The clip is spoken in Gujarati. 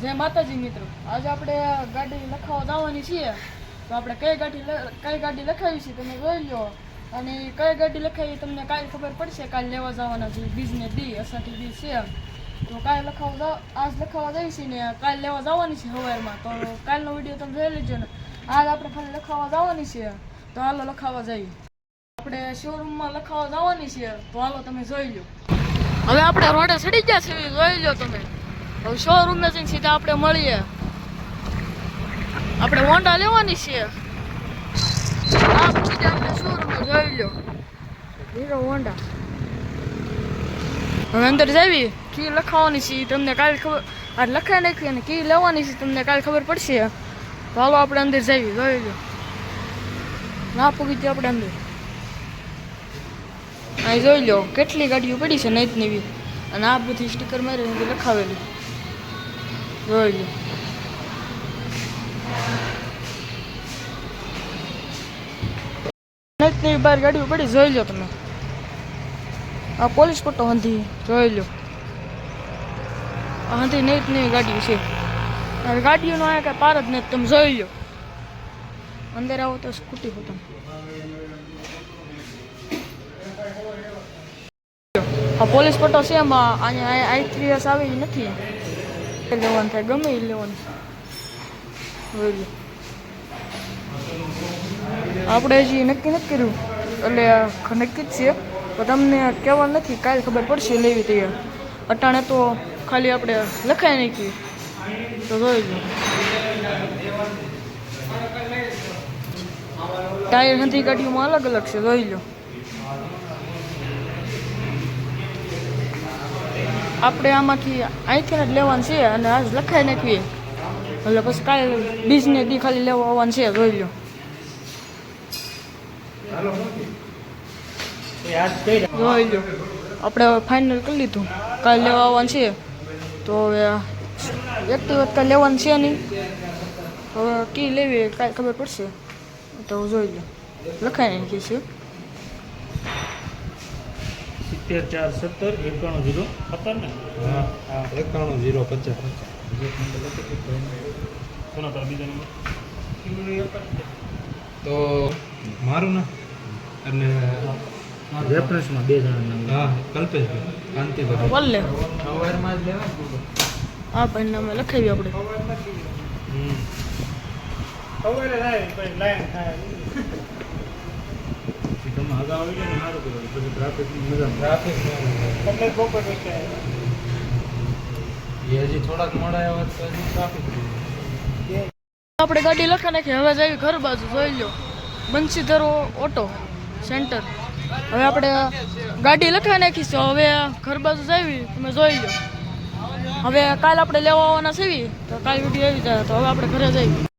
જય માતાજી મિત્રો. આજે આપણે ગાડી લખાવા જવાની છીએ. તો આપણે કઈ ગાડી કઈ ગાડી લખાવી છે તમે જોઈ લો. અને કઈ ગાડી લખાવી તમને કાલે ખબર પડશે. કાલે લેવા જવાના છે બીજને ડી અસાઠી બી છે તો કાલે લખાવા આજ લખાવા જઈ છે ને કાલે લેવા જવાની છે સવારમાં તો કાલનો વીડિયો તમે જોઈ લેજો ને. આજ આપણે ખાલી લખાવા જવાની છે. તો હાલો લખાવા જઈએ. આપણે શોરૂમમાં લખાવા જવાની છે. તો હાલો તમે જોઈ લો. હવે આપણે રોડે ચડી ગયા છે જોઈ લો તમે. હવે શોરૂમે જઈને સીધા આપણે મળીએ. આપણે હોન્ડા લેવાની છે. આ પછી આપણે શોરૂમે જોઈ લો હીરો હવે અંદર જાવી, કી લખાવાની છે તમને કાલે ખબર, આ લખાઈ નાખી અને કી લેવાની છે તમને કાલે ખબર પડશે. ચાલો આપણે અંદર જાવી, જોઈ લો ના પૂગી આપણે અંદર. અહીં જોઈ લો કેટલી ગાડીઓ પડી છે નહીં જ નેવી અને આ બધી સ્ટીકર મારી લખાવેલી. જોઈ લો નવી બાર ગાડીઓ પડી, જોઈ લો તમે. આ પોલીસ પટ્ટો હંધી જોઈ લો. હંધી નઈત નવી ગાડીઓ છે. ગાડીઓનો આ કાંઈ પાર જ નથી, તમે જોઈ લો. અંદર આવો તો સ્કૂટી હો આ પોલીસ પટ્ટો છે એમાં અહીંયા આઈ થ્રી એસ આવી નથી. એ લેવાનું થાય ગમે એ લેવાનું જોઈ લો. આપણે હજી નક્કી નથી કર્યું એટલે નક્કી જ છે પણ તમને કહેવા નથી કાલે ખબર પડશે લેવી તૈયાર અટાણે તો ખાલી આપણે લખાઈ નાખી તો જોઈ લો ટાયર હંધી ગાડીઓમાં અલગ અલગ છે જોઈ લો આપણે આમાંથી અહીંથી જ લેવાનું છે અને આજ લખાઈ નાખીએ. એટલે પછી કાલે બીજને દી ખાલી લેવા આવવાનું છે, જોઈ લો જોઈ લો આપણે ફાઇનલ કરી લીધું. કાલે લેવા આવવાનું છે. તો હવે એક્ટિવ વખત લેવાનું છે નહીં. હવે કી લેવી કાંઈ ખબર પડશે. તો જોઈ લો લખાઈ નાખીએ છીએ. સિત્તેર ચાર સત્તર એકાણું જીરો સત્તર ને હા. એકાણું જીરો પચાસ. કોનો તારો બીજો નંબર? તો મારું ના અને રેફરન્સમાં બે જણા હા કલ્પેશભાઈ કાંતિભાઈ વલ્લે સવારમાં જ લેવા આ નામે લખાવી આપણે તમે અગાઉ આવી જાય ને સારું કહેવાય પછી ટ્રાફિકની મજા ટ્રાફિક એ હજી થોડાક મોડા આવ્યા તો હજી ટ્રાફિક આપણે ગાડી લખા નાખી હવે જઈ ઘર બાજુ જોઈ લો બંસીધર ઓટો સેન્ટર. હવે આપણે ગાડી લખા નાખીશું હવે ઘર બાજુ જાવી તમે જોઈ લો હવે કાલ આપણે લેવા આવવાના છે તો કાલ વીડિયો આવી જાય તો હવે આપણે ઘરે જઈએ.